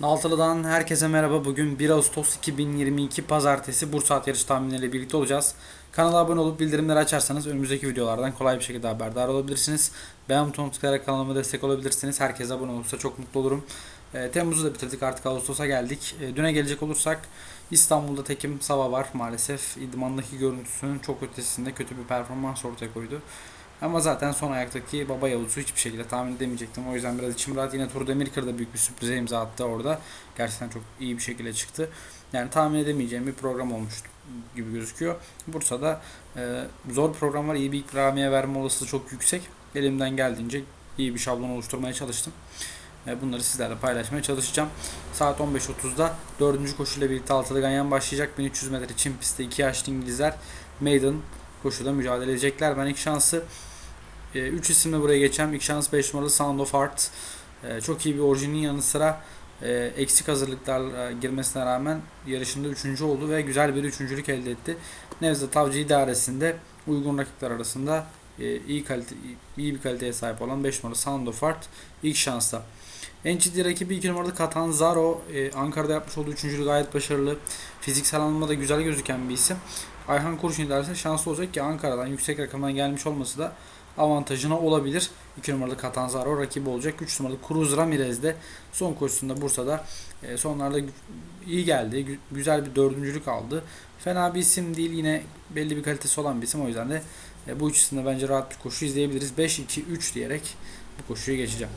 Naltılı'dan herkese merhaba. Bugün 1 Ağustos 2022 Pazartesi Bursa At yarış tahminleriyle birlikte olacağız. Kanala abone olup bildirimleri açarsanız önümüzdeki videolardan kolay bir şekilde haberdar olabilirsiniz. Beğen butonuna tıklayarak kanalıma destek olabilirsiniz. Herkes abone olursa çok mutlu olurum. E, Temmuz'u da bitirdik artık Ağustos'a geldik. E, düne gelecek olursak İstanbul'da Tekim Sava var maalesef. İdmandaki görüntüsünün çok ötesinde kötü bir performans ortaya koydu. Ama zaten son ayaktaki Baba Yavuz'u hiçbir şekilde tahmin edemeyecektim. O yüzden biraz içim rahat. Yine Tur Demirkır'da büyük bir sürprize imza attı orada. Gerçekten çok iyi bir şekilde çıktı. Yani tahmin edemeyeceğim bir program olmuş gibi gözüküyor. Bursa'da e, zor program var. İyi bir ikramiye verme olasılığı çok yüksek. Elimden geldiğince iyi bir şablon oluşturmaya çalıştım. E, bunları sizlerle paylaşmaya çalışacağım. Saat 15.30'da 4. koşuyla birlikte altılı ganyan başlayacak. 1300 metre çim pistte 2 yaşlı İngilizler Maiden koşuda mücadele edecekler. Ben ilk şansı 3 isimle buraya geçeceğim. İlk şans 5 numaralı Sound of Art. E, çok iyi bir orijinin yanı sıra e, eksik hazırlıklar girmesine rağmen yarışında 3. oldu ve güzel bir üçüncülük elde etti. Nevzat Avcı idaresinde uygun rakipler arasında e, iyi kalite iyi bir kaliteye sahip olan 5 numaralı Sound of Art ilk şansta. En ciddi rakibi 2 numaralı Catanzaro. Ee, Ankara'da yapmış olduğu üçüncülük gayet başarılı. Fiziksel anlamda da güzel gözüken bir isim. Ayhan Kurşun idaresi şanslı olacak ki Ankara'dan yüksek rakamdan gelmiş olması da avantajına olabilir. 2 numaralı Catanzaro rakibi olacak. 3 numaralı Cruz Ramirez de son koşusunda Bursa'da e, sonlarda iyi geldi. Gü- güzel bir dördüncülük aldı. Fena bir isim değil. Yine belli bir kalitesi olan bir isim. O yüzden de e, bu üçüsünde bence rahat bir koşu izleyebiliriz. 5-2-3 diyerek bu koşuyu geçeceğim.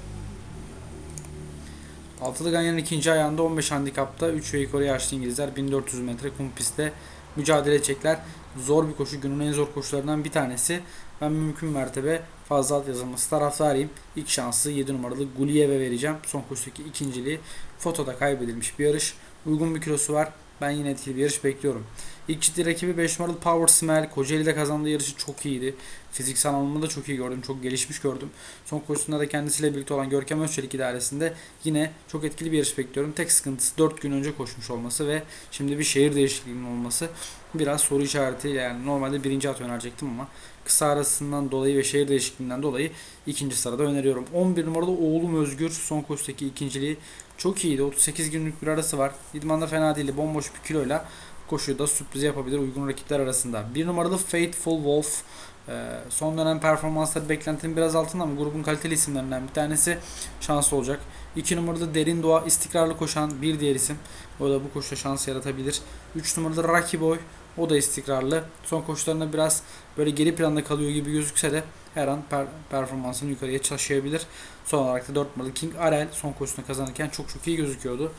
Altılı Ganyan'ın ikinci ayağında 15 handikapta 3 ve yukarı yaşlı İngilizler 1400 metre kum pistte mücadele edecekler. Zor bir koşu. Günün en zor koşularından bir tanesi. Ben mümkün mertebe fazla alt yazılması taraftarıyım. İlk şansı 7 numaralı Guliyev'e vereceğim. Son koşudaki ikinciliği fotoda kaybedilmiş bir yarış. Uygun bir kilosu var. Ben yine etkili bir yarış bekliyorum. İlk ciddi rakibi 5 numaralı Power Smell. Kocaeli'de kazandığı yarışı çok iyiydi. Fiziksel anlamda da çok iyi gördüm. Çok gelişmiş gördüm. Son koşusunda da kendisiyle birlikte olan Görkem Özçelik idaresinde yine çok etkili bir yarış bekliyorum. Tek sıkıntısı 4 gün önce koşmuş olması ve şimdi bir şehir değişikliğinin olması biraz soru işareti. Yani normalde birinci at önerecektim ama kısa arasından dolayı ve şehir değişikliğinden dolayı ikinci sırada öneriyorum. 11 numaralı Oğlum Özgür son koşudaki ikinciliği çok iyiydi. 38 günlük bir arası var. İdmanda fena değildi. Bomboş bir kiloyla koşuyu da sürpriz yapabilir uygun rakipler arasında. Bir numaralı Faithful Wolf ee, son dönem performansları beklentinin biraz altında ama grubun kaliteli isimlerinden bir tanesi şanslı olacak. 2 numaralı Derin Doğa istikrarlı koşan bir diğer isim. O da bu koşuda şans yaratabilir. 3 numaralı Rocky Boy o da istikrarlı. Son koşularında biraz böyle geri planda kalıyor gibi gözükse de her an per- performansını yukarıya taşıyabilir. Son olarak da 4 numaralı King Arel son koşusunu kazanırken çok çok iyi gözüküyordu.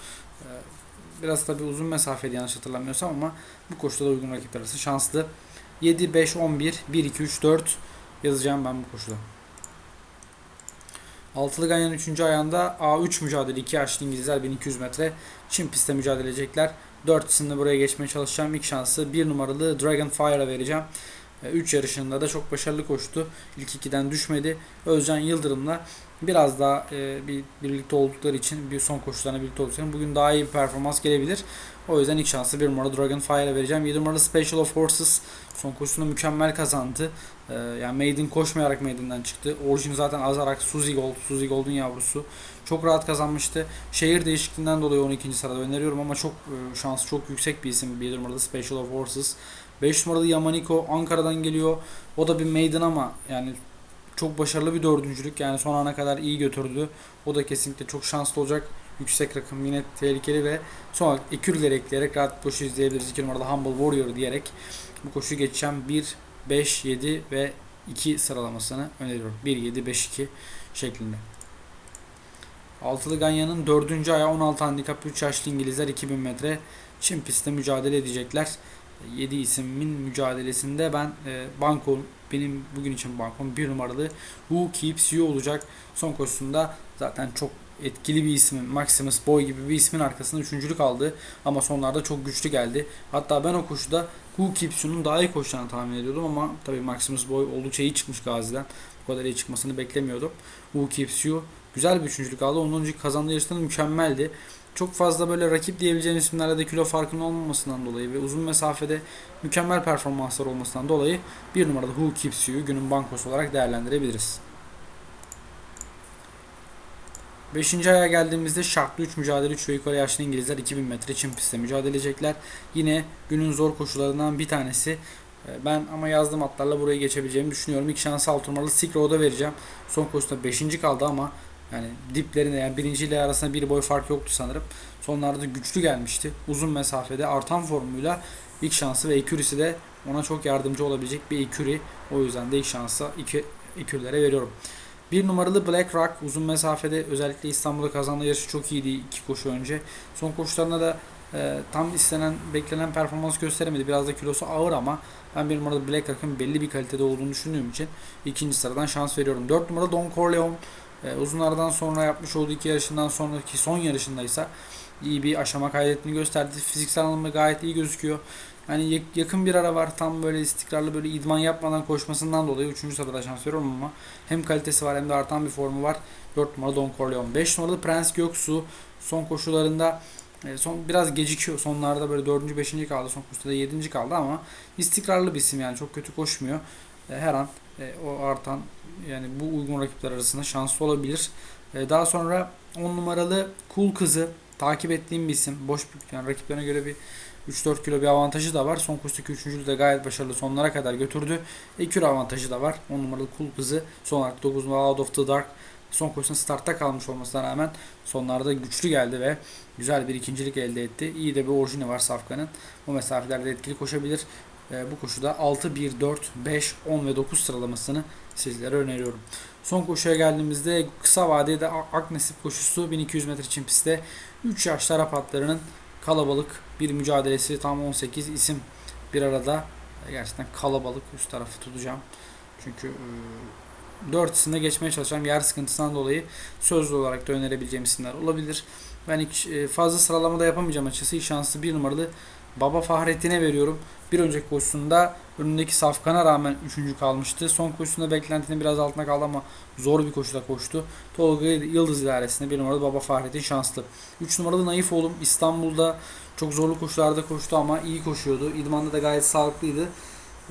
Biraz tabi uzun mesafeli yanlış hatırlamıyorsam ama bu koşuda da uygun rakipler arası şanslı. 7, 5, 11, 1, 2, 3, 4 yazacağım ben bu koşuda. Altılı Ganyan'ın 3. ayağında A3 mücadele 2 yaşlı İngilizler 1200 metre Çin pistte mücadele edecekler. 4 isimle buraya geçmeye çalışacağım. İlk şansı 1 numaralı Dragon Fire'a vereceğim. 3 yarışında da çok başarılı koştu. İlk 2'den düşmedi. Özcan Yıldırım'la biraz daha e, bir birlikte oldukları için bir son koşularına birlikte oldukları için bugün daha iyi bir performans gelebilir. O yüzden ilk şansı 1 numaralı Dragon Fire'a vereceğim. 7 numaralı Special of Forces son koşusunda mükemmel kazandı. E, yani Maiden koşmayarak Maiden'den çıktı. Orijin zaten azarak Suzy Gold, Suzy Gold'un yavrusu. Çok rahat kazanmıştı. Şehir değişikliğinden dolayı 12. sırada öneriyorum ama çok e, şansı çok yüksek bir isim. 1 numaralı Special of Forces. 5 numaralı Yamaniko Ankara'dan geliyor. O da bir maiden ama yani çok başarılı bir dördüncülük. Yani son ana kadar iyi götürdü. O da kesinlikle çok şanslı olacak. Yüksek rakım yine tehlikeli ve son olarak ekleyerek rahat koşu izleyebiliriz. 2 numaralı Humble Warrior diyerek bu koşuyu geçeceğim. 1, 5, 7 ve 2 sıralamasını öneriyorum. 1, 7, 5, 2 şeklinde. Altılı Ganyan'ın 4. ayağı 16 handikap 3 yaşlı İngilizler 2000 metre Çin pistte mücadele edecekler. 7 ismin mücadelesinde ben e, banko benim bugün için bankom bir numaralı Who Keeps You olacak. Son koşusunda zaten çok etkili bir ismin Maximus Boy gibi bir ismin arkasında üçüncülük aldı ama sonlarda çok güçlü geldi. Hatta ben o koşuda Who Keeps You'nun daha iyi koşacağını tahmin ediyordum ama tabii Maximus Boy oldukça iyi çıkmış Gazi'den. Bu kadar iyi çıkmasını beklemiyordum. Who Keeps You güzel bir üçüncülük aldı. Onun önceki kazandığı yarıştan mükemmeldi çok fazla böyle rakip diyebileceğim isimlerle de kilo farkının olmamasından dolayı ve uzun mesafede mükemmel performanslar olmasından dolayı bir numarada Who Keeps You'yu günün bankosu olarak değerlendirebiliriz. 5. aya geldiğimizde şartlı 3 mücadele 3 ve yukarı yaşlı İngilizler 2000 metre çim pistte mücadele edecekler. Yine günün zor koşularından bir tanesi. Ee, Ben ama yazdığım atlarla burayı geçebileceğimi düşünüyorum. İlk şansı 6 numaralı Road'a vereceğim. Son koşusunda 5. kaldı ama yani diplerinde yani birinci ile arasında bir boy fark yoktu sanırım. Sonlarda güçlü gelmişti. Uzun mesafede artan formuyla ilk şansı ve ekürisi de ona çok yardımcı olabilecek bir eküri. O yüzden de ilk şansa iki ekürlere veriyorum. Bir numaralı Black Rock uzun mesafede özellikle İstanbul'da kazandığı yarışı çok iyiydi iki koşu önce. Son koşularında da e, tam istenen, beklenen performans gösteremedi. Biraz da kilosu ağır ama ben bir numaralı Black Rock'ın belli bir kalitede olduğunu düşündüğüm için ikinci sıradan şans veriyorum. 4 numara Don Corleone e, uzunlardan sonra yapmış olduğu iki yarışından sonraki son yarışındaysa iyi bir aşama kaydettiğini gösterdi. Fiziksel anlamda gayet iyi gözüküyor. Yani yak- yakın bir ara var. Tam böyle istikrarlı böyle idman yapmadan koşmasından dolayı 3. sırada şans veriyorum ama hem kalitesi var hem de artan bir formu var. 4 numara Don Corleone. 5 numaralı Prens Göksu son koşularında e, son biraz gecikiyor. Sonlarda böyle 4. 5. kaldı. Son koşuda da 7. kaldı ama istikrarlı bir isim yani çok kötü koşmuyor. E, Her an e, o artan yani bu uygun rakipler arasında şanslı olabilir. E, Daha sonra 10 numaralı Cool Kızı takip ettiğim bir isim. Boş bir yani rakiplerine göre bir 3-4 kilo bir avantajı da var. Son koşudaki 3. de gayet başarılı sonlara kadar götürdü. Ekür avantajı da var. 10 numaralı Cool Kızı son olarak 9 numaralı Out of the Dark son koşusunda startta kalmış olmasına rağmen sonlarda güçlü geldi ve güzel bir ikincilik elde etti. İyi de bir orijini var Safkan'ın. Bu mesafelerde etkili koşabilir. E, bu koşuda 6, 1, 4, 5, 10 ve 9 sıralamasını sizlere öneriyorum. Son koşuya geldiğimizde kısa vadede Aknesip koşusu 1200 metre çim pistte 3 yaşlı Arap atlarının kalabalık bir mücadelesi tam 18 isim bir arada gerçekten kalabalık üst tarafı tutacağım. Çünkü e, 4 isimde geçmeye çalışacağım. Yer sıkıntısından dolayı sözlü olarak da önerebileceğim isimler olabilir. Ben ilk e, fazla sıralamada yapamayacağım açıkçası. İlk şanslı bir numaralı Baba Fahrettin'e veriyorum. Bir önceki koşusunda önündeki Safkan'a rağmen 3. kalmıştı. Son koşusunda beklentinin biraz altına kaldı ama zor bir koşuda koştu. Tolga Yıldız idaresinde bir numaralı Baba Fahrettin şanslı. 3 numaralı Naif oğlum İstanbul'da çok zorlu koşularda koştu ama iyi koşuyordu. İdmanda da gayet sağlıklıydı.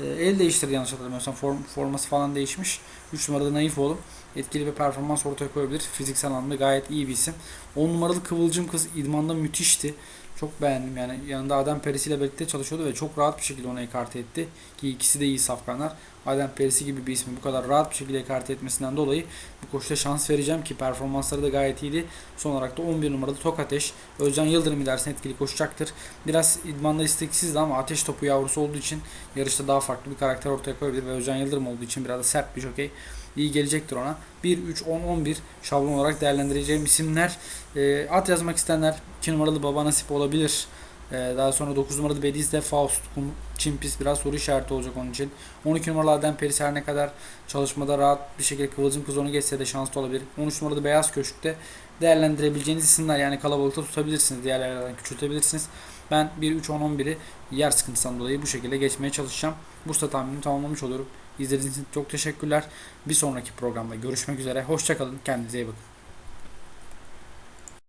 E, el değiştirdi yanlış hatırlamıyorsam. Form, forması falan değişmiş. 3 numaralı Naif oğlum etkili bir performans ortaya koyabilir. Fiziksel anlamda gayet iyi bir isim. 10 numaralı Kıvılcım Kız idmanda müthişti. Çok beğendim yani yanında Adem Perisi ile birlikte çalışıyordu ve çok rahat bir şekilde onu ekarte etti. Ki ikisi de iyi safkanlar. Adem Perisi gibi bir ismi bu kadar rahat bir şekilde ekarte etmesinden dolayı bu koşuda şans vereceğim ki performansları da gayet iyiydi. Son olarak da 11 numaralı Tok Ateş. Özcan Yıldırım ilerisine etkili koşacaktır. Biraz idmanda isteksizdi ama ateş topu yavrusu olduğu için yarışta daha farklı bir karakter ortaya koyabilir ve Özcan Yıldırım olduğu için biraz da sert bir jokey iyi gelecektir ona. 1, 3, 10, 11 şablon olarak değerlendireceğim isimler. E, at yazmak isteyenler 2 numaralı Baba Nasip olabilir. E, daha sonra 9 numaralı Bediz'de Faust, Kum, Çimpis biraz soru işareti olacak onun için. 12 numaralı Adem Peris her ne kadar çalışmada rahat bir şekilde Kıvılcım Kız onu geçse de şanslı olabilir. 13 numaralı Beyaz Köşk'te değerlendirebileceğiniz isimler yani kalabalıkta tutabilirsiniz. Diğerlerden küçültebilirsiniz. Ben 1, 3, 10, 11'i yer sıkıntısından dolayı bu şekilde geçmeye çalışacağım. Bursa tahminimi tamamlamış oluyorum. İzlediğiniz için çok teşekkürler. Bir sonraki programda görüşmek üzere. Hoşçakalın. Kendinize iyi bakın.